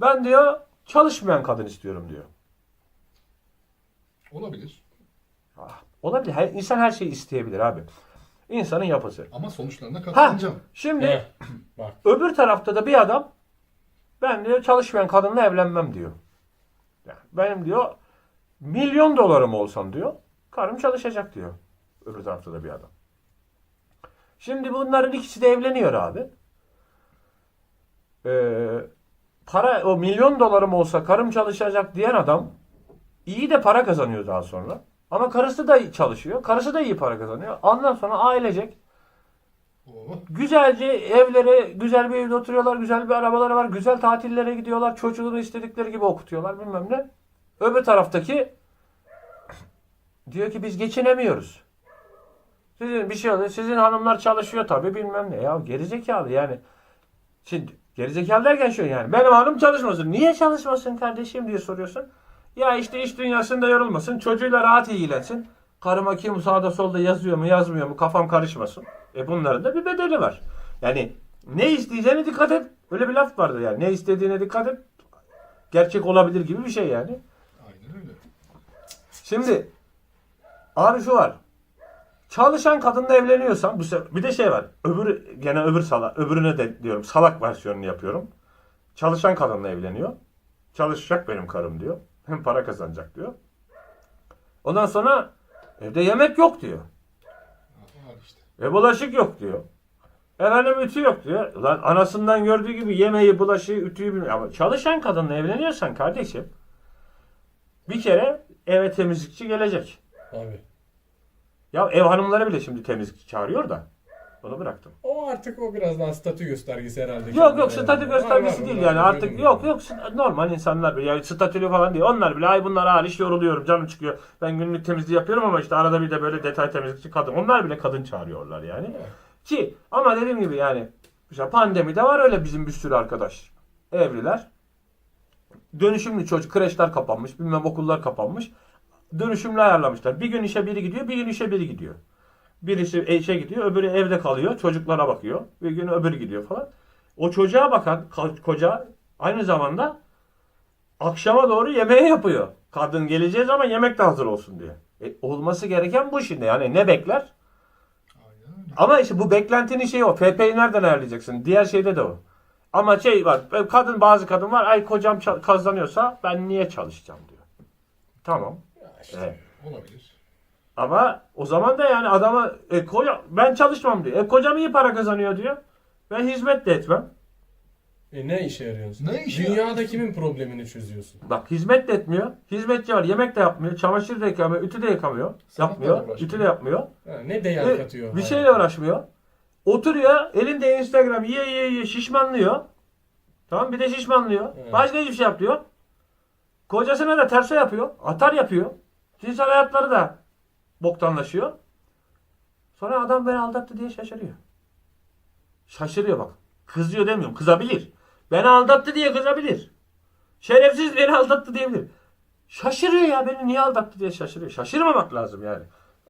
Ben diyor çalışmayan kadın istiyorum diyor. Olabilir. Ah, Olabilir. Her, insan her şeyi isteyebilir abi. İnsanın yapısı. Ama sonuçlarına Ha, katlanacağım. şimdi Heh, bak. öbür tarafta da bir adam ben diyor çalışmayan kadınla evlenmem diyor. Yani benim diyor milyon dolarım olsam diyor karım çalışacak diyor. Öbür tarafta da bir adam. Şimdi bunların ikisi de evleniyor abi. Ee, para o milyon dolarım olsa karım çalışacak diyen adam iyi de para kazanıyor daha sonra. Ama karısı da çalışıyor. Karısı da iyi para kazanıyor. Ondan sonra ailecek. Güzelce evlere, güzel bir evde oturuyorlar, güzel bir arabaları var, güzel tatillere gidiyorlar, çocuğunu istedikleri gibi okutuyorlar bilmem ne. Öbür taraftaki diyor ki biz geçinemiyoruz. Sizin bir şey oluyor, sizin hanımlar çalışıyor tabii bilmem ne. Ya gerizekalı yani. Şimdi gerizekalı derken şöyle yani benim hanım çalışmasın. Niye çalışmasın kardeşim diye soruyorsun. Ya işte iş dünyasında yorulmasın, çocuğuyla rahat ilgilensin. Karıma kim sağda solda yazıyor mu yazmıyor mu kafam karışmasın. E bunların da bir bedeli var. Yani ne isteyeceğine dikkat et. Öyle bir laf vardı yani. Ne istediğine dikkat et. Gerçek olabilir gibi bir şey yani. Aynen öyle. Şimdi abi şu var. Çalışan kadınla evleniyorsan bu bir de şey var. Öbür gene öbür salak öbürüne de diyorum salak versiyonunu yapıyorum. Çalışan kadınla evleniyor. Çalışacak benim karım diyor. Hem para kazanacak diyor. Ondan sonra evde yemek yok diyor. E bulaşık yok diyor. Efendim ütü yok diyor. Lan anasından gördüğü gibi yemeği, bulaşığı, ütüyü bilmiyor. Ama çalışan kadınla evleniyorsan kardeşim bir kere eve temizlikçi gelecek. Abi. Ya ev hanımları bile şimdi temizlikçi çağırıyor da. Onu bıraktım. O artık o biraz daha statü göstergesi herhalde. Yok yok statü yani. göstergesi Var, değil yani artık yok yok normal insanlar yani statülü falan değil. Onlar bile ay bunlar hariç yoruluyorum canım çıkıyor. Ben günlük temizliği yapıyorum ama işte arada bir de böyle detay temizlikçi kadın. Onlar bile kadın çağırıyorlar yani. Ki ama dediğim gibi yani mesela pandemide var öyle bizim bir sürü arkadaş. Evliler. Dönüşümlü çocuk kreşler kapanmış, bilmem okullar kapanmış. Dönüşümlü ayarlamışlar. Bir gün işe biri gidiyor, bir gün işe biri gidiyor. Birisi işe gidiyor, öbürü evde kalıyor, çocuklara bakıyor. Bir gün öbürü gidiyor falan. O çocuğa bakan ka- koca aynı zamanda akşama doğru yemeği yapıyor. Kadın geleceği zaman yemek de hazır olsun diye. E, olması gereken bu şimdi. Yani ne bekler? Ama işte bu beklentinin şeyi o. FP'yi nereden ayarlayacaksın? Diğer şeyde de o. Ama şey var. Kadın bazı kadın var. Ay kocam kazanıyorsa ben niye çalışacağım diyor. Tamam. İşte. Evet. Olabilir. Ama o zaman da yani adama e, koca, ben çalışmam diyor. E kocam iyi para kazanıyor diyor. Ben hizmet de etmem. E ne işe yarıyorsun? Ne işe Dünyada kimin problemini çözüyorsun? Bak hizmet de etmiyor. Hizmetçi var. Yemek de yapmıyor. Çamaşır da yıkamıyor. Ütü de yıkamıyor. Sanatla yapmıyor. Ütü de yapmıyor. Ha, ne değer E, katıyor? bir şeyle uğraşmıyor. Oturuyor. Elinde Instagram yiye yiye yiye şişmanlıyor. Tamam bir de şişmanlıyor. Evet. Başka hiçbir şey yapıyor. Kocasına da terso yapıyor. Atar yapıyor. Cinsel hayatları da boktanlaşıyor. Sonra adam beni aldattı diye şaşırıyor. Şaşırıyor bak. Kızıyor demiyorum. Kızabilir. Beni aldattı diye kızabilir. Şerefsiz beni aldattı diyebilir. Şaşırıyor ya beni niye aldattı diye şaşırıyor. Şaşırmamak lazım yani.